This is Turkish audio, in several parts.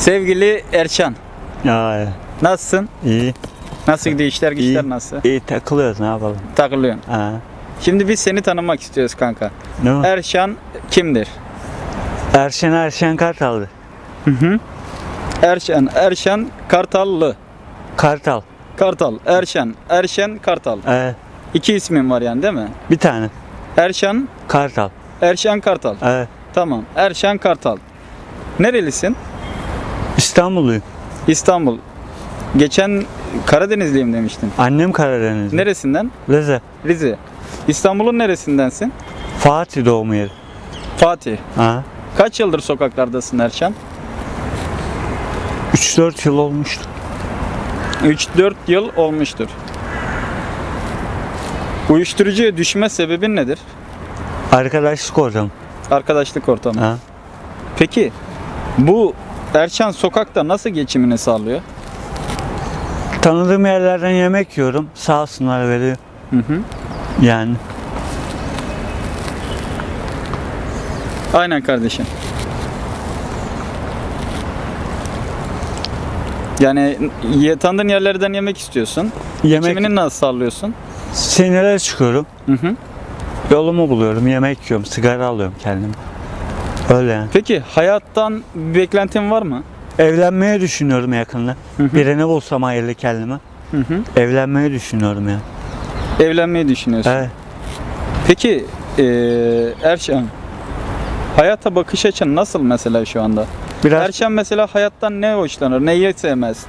Sevgili Erçan, Ya nasılsın? iyi. Nasıl gidiyor işler güçler nasıl? İyi takılıyoruz ne yapalım. Takılıyorsun. Ha. Şimdi biz seni tanımak istiyoruz kanka. Ne o? Erşan kimdir? Erşen Erşen Kartal'dı. Hı hı. Erşan, Erşan Kartallı. Kartal. Kartal, Erşan, Erşen Kartal. Evet. İki ismin var yani değil mi? Bir tane. Erşan, Kartal. Erşan Kartal. Evet. Tamam. Erşan Kartal. Nerelisin? İstanbulluyum. İstanbul. Geçen Karadenizliyim demiştin. Annem Karadeniz. Neresinden? Rize. Rize. İstanbul'un neresindensin? Fatih doğum yeri. Fatih. Ha. Kaç yıldır sokaklardasın Erşan? 3-4 yıl olmuştu. 3-4 yıl olmuştur. Uyuşturucuya düşme sebebin nedir? Arkadaşlık ortamı. Arkadaşlık ortamı. Ha. Peki bu Erşan sokakta nasıl geçimini sağlıyor? Tanıdığım yerlerden yemek yiyorum. Sağ olsunlar veriyor. Hı hı. Yani. Aynen kardeşim. Yani ye- tanıdığın yerlerden yemek istiyorsun. Yemek Geçimini nasıl sağlıyorsun? senelere çıkıyorum. Hı hı. Yolumu buluyorum. Yemek yiyorum. Sigara alıyorum kendime. Öyle yani. Peki hayattan bir beklentin var mı? Evlenmeyi düşünüyorum yakında. Hı hı. Birini bulsam hayırlı kendime. Hı hı. Evlenmeyi düşünüyorum ya. Evlenmeyi düşünüyorsun. Evet. Peki eee Erşan hayata bakış açın nasıl mesela şu anda? Biraz Erşan mesela hayattan ne hoşlanır, neyi sevmez?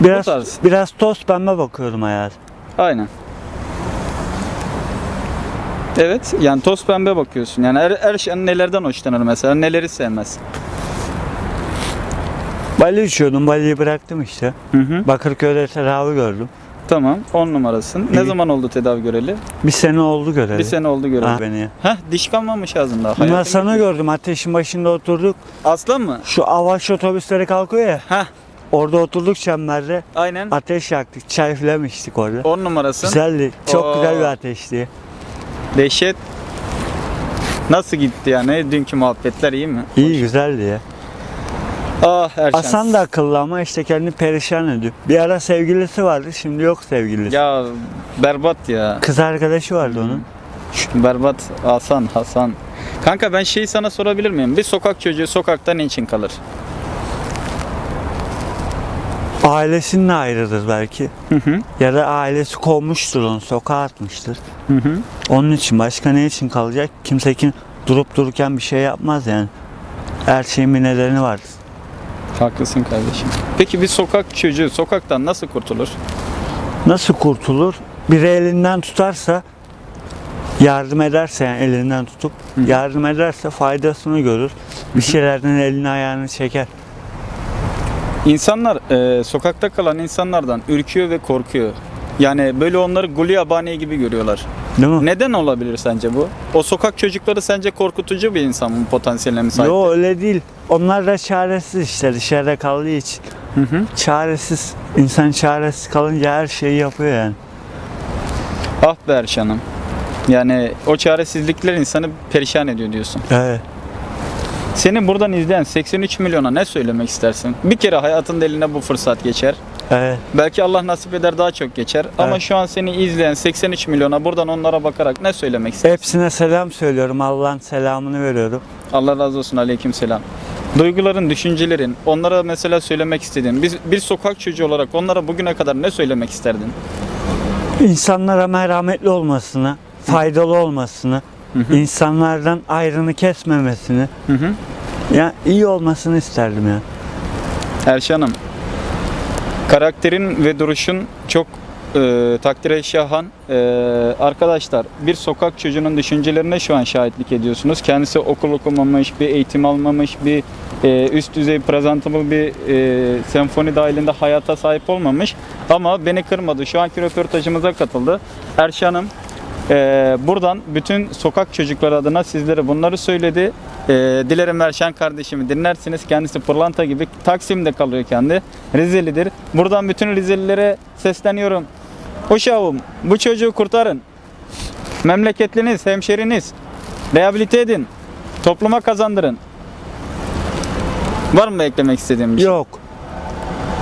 biraz biraz toz pembe bakıyorum hayat. Aynen. Evet, yani toz pembe bakıyorsun. Yani er, Erşan nelerden hoşlanır mesela, neleri sevmez? Bali içiyordum. Bali'yi bıraktım işte. Hı hı. Bakırköy'de tedavi gördüm. Tamam, 10 numarasın. Ne İyi. zaman oldu tedavi göreli? Bir sene oldu göreli. Bir sene oldu göreli. Ha, beni. Heh, diş kalmamış ağzında. Hayatın sana gördüm. Ateşin başında oturduk. Aslan mı? Şu avaş otobüsleri kalkıyor ya. Heh, Orada oturduk çemberde. aynen. Ateş yaktık. Çay filan içtik orada. 10 numarasın. Güzeldi. Çok Oo. güzel bir ateşti. Dehşet. Nasıl gitti yani? Dünkü muhabbetler iyi mi? İyi güzeldi ya. Ah Erşan. Hasan da akıllı ama işte kendini perişan ediyor. Bir ara sevgilisi vardı. Şimdi yok sevgilisi. Ya berbat ya. Kız arkadaşı vardı onun. Berbat Hasan Hasan. Kanka ben şeyi sana sorabilir miyim? Bir sokak çocuğu sokakta ne için kalır? Ailesininle ayrıdır belki. Hı hı. Ya da ailesi kovmuştur onu, sokağa atmıştır. Hı hı. Onun için başka ne için kalacak? Kimse kim durup dururken bir şey yapmaz yani. Her şeyin bir nedeni var. Haklısın kardeşim. Peki bir sokak çocuğu sokaktan nasıl kurtulur? Nasıl kurtulur? Biri elinden tutarsa yardım ederse yani elinden tutup yardım ederse faydasını görür. Bir şeylerden elini ayağını çeker. İnsanlar e, sokakta kalan insanlardan ürküyor ve korkuyor. Yani böyle onları guli yabani gibi görüyorlar. Değil mi? Neden olabilir sence bu? O sokak çocukları sence korkutucu bir insan mı potansiyeline müsait? Yo öyle değil. Onlar da çaresiz işte dışarıda kaldığı için. Hı hı. Çaresiz. İnsan çaresiz kalınca her şeyi yapıyor yani. Ah be Erşan'ım. Yani o çaresizlikler insanı perişan ediyor diyorsun. Evet. Seni buradan izleyen 83 milyona ne söylemek istersin? Bir kere hayatında eline bu fırsat geçer. Evet. Belki Allah nasip eder daha çok geçer. Ama Evet. şu an seni izleyen 83 milyona buradan onlara bakarak ne söylemek istersin? Hepsine selam söylüyorum. Allah'ın selamını veriyorum. Allah razı olsun aleyküm selam. Duyguların, düşüncelerin, onlara mesela söylemek istediğin, biz bir sokak çocuğu olarak onlara bugüne kadar ne söylemek isterdin? İnsanlara merhametli olmasını, faydalı olmasını, Hı hı. insanlardan ayrını kesmemesini, Hı hı. ya iyi olmasını isterdim ya. Erşan'ım, karakterin ve duruşun çok e, takdire şahan. E, arkadaşlar bir sokak çocuğunun düşüncelerine şu an şahitlik ediyorsunuz. Kendisi okul okumamış, bir eğitim almamış, bir e, üst düzey presentable bir e, senfoni dahilinde hayata sahip olmamış. Ama beni kırmadı. Şu anki röportajımıza katıldı. Erşan'ım e, buradan bütün sokak çocukları adına sizlere bunları söyledi. E, dilerim Erşan kardeşimi dinlersiniz. Kendisi pırlanta gibi Taksim'de kalıyor kendi. Rizelidir. Buradan bütün Rizelilere sesleniyorum. Uşağım bu çocuğu kurtarın. Memleketliniz, hemşeriniz. Rehabilite edin. Topluma kazandırın. Var mı eklemek istediğin bir şey? Yok.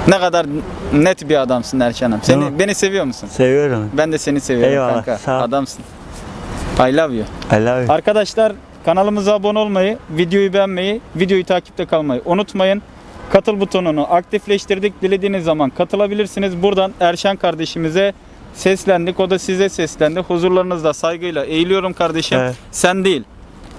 Ne kadar net bir adamsın Erşan'ım. Seni, Yok. beni seviyor musun? Seviyorum. Ben de seni seviyorum Eyvallah, kanka. sağ ol. Adamsın. I love you. I love you. Arkadaşlar kanalımıza abone olmayı, videoyu beğenmeyi, videoyu takipte kalmayı unutmayın. Katıl butonunu aktifleştirdik. Dilediğiniz zaman katılabilirsiniz. Buradan Erşan kardeşimize seslendik. O da size seslendi. Huzurlarınızda saygıyla eğiliyorum kardeşim. Evet. Sen değil.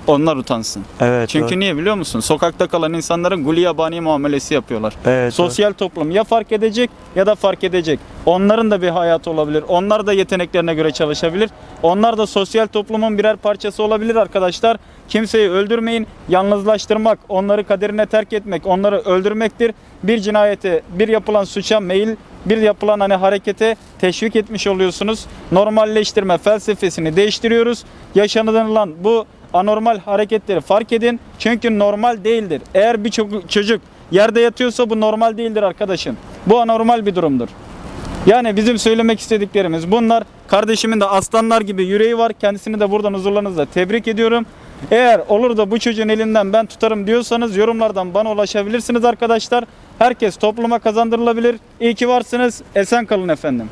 Onlar utansın. Evet. Çünkü doğru. niye biliyor musun? Sokakta kalan insanlara guli yabani muamelesi yapıyorlar. evet, Sosyal toplum ya fark edecek ya da fark edecek. Onların da bir hayatı olabilir. Onlar da yeteneklerine göre çalışabilir. Onlar da sosyal toplumun birer parçası olabilir arkadaşlar. Kimseyi öldürmeyin. Yalnızlaştırmak, onları kaderine terk etmek, onları öldürmektir. Bir cinayete, bir yapılan suça meyil, bir yapılan hani harekete teşvik etmiş oluyorsunuz. Normalleştirme felsefesini değiştiriyoruz. Yaşanılan bu anormal hareketleri fark edin. Çünkü normal değildir. Eğer bir ço- çocuk yerde yatıyorsa bu normal değildir arkadaşım. Bu anormal bir durumdur. Yani bizim söylemek istediklerimiz bunlar. Kardeşimin de aslanlar gibi yüreği var. Kendisini de buradan huzurlarınızla tebrik ediyorum. Eğer olur da bu çocuğun elinden ben tutarım diyorsanız yorumlardan bana ulaşabilirsiniz arkadaşlar. Herkes topluma kazandırılabilir. İyi ki varsınız. Esen kalın efendim.